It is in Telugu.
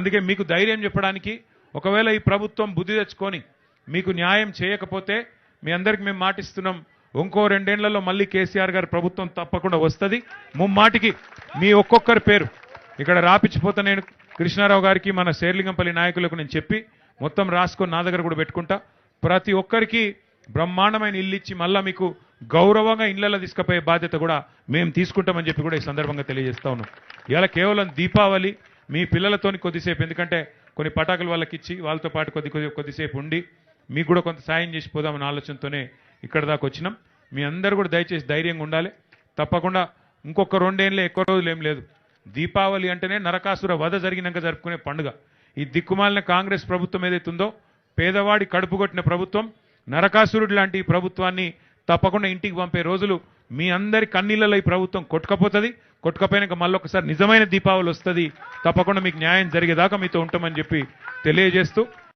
అందుకే మీకు ధైర్యం చెప్పడానికి ఒకవేళ ఈ ప్రభుత్వం బుద్ధి తెచ్చుకొని మీకు న్యాయం చేయకపోతే మీ అందరికి మేము మాటిస్తున్నాం ఇంకో రెండేళ్ళలో మళ్ళీ కేసీఆర్ గారి ప్రభుత్వం తప్పకుండా వస్తుంది. ముమ్మాటికి మీ ఒక్కొక్కరి పేరు. ఇక్కడ రాపిచ్చిపోతా నేను కృష్ణారావు గారికి మన శేర్లింగంపల్లి నాయకులకు నేను చెప్పి మొత్తం రాసుకొని నా దగ్గర కూడా పెట్టుకుంటా. ప్రతి ఒక్కరికి బ్రహ్మాండమైన ఇల్లు ఇచ్చి మళ్ళా మీకు గౌరవంగా ఇళ్ళలో తీసుకుపోయే బాధ్యత కూడా మేము తీసుకుంటామని చెప్పి కూడా ఈ సందర్భంగా తెలియజేస్తా ఉన్నాం. ఇలా కేవలం దీపావళి మీ పిల్లలతోని కొద్దిసేపు ఎందుకంటే కొన్ని పటాకులు వాళ్ళకి ఇచ్చి వాళ్ళతో పాటు కొద్ది కొద్ది కొద్దిసేపు ఉండి మీకు కూడా కొంత సాయం చేసి పోదామన్న ఆలోచనతోనే ఇక్కడ దాకా వచ్చినాం. మీ అందరూ కూడా దయచేసి ధైర్యంగా ఉండాలి. తప్పకుండా ఇంకొక రెండేళ్ళే ఎక్కువ రోజులు ఏం లేదు. దీపావళి అంటేనే నరకాసుర వధ జరిగినాక జరుపుకునే పండుగ. ఈ దిక్కుమాలిన కాంగ్రెస్ ప్రభుత్వం ఏదైతుందో పేదవాడి కడుపు కొట్టిన ప్రభుత్వం నరకాసురుడు లాంటి ప్రభుత్వాన్ని తప్పకుండా ఇంటికి పంపే రోజులు మీ అందరి కన్నీళ్ళలో ఈ ప్రభుత్వం కొట్టుకపోతుంది. కొట్టుకపోయినాక మళ్ళీ ఒకసారి నిజమైన దీపావళి వస్తుంది. తప్పకుండా మీకు న్యాయం జరిగేదాకా మీతో ఉంటామని చెప్పి తెలియజేస్తూ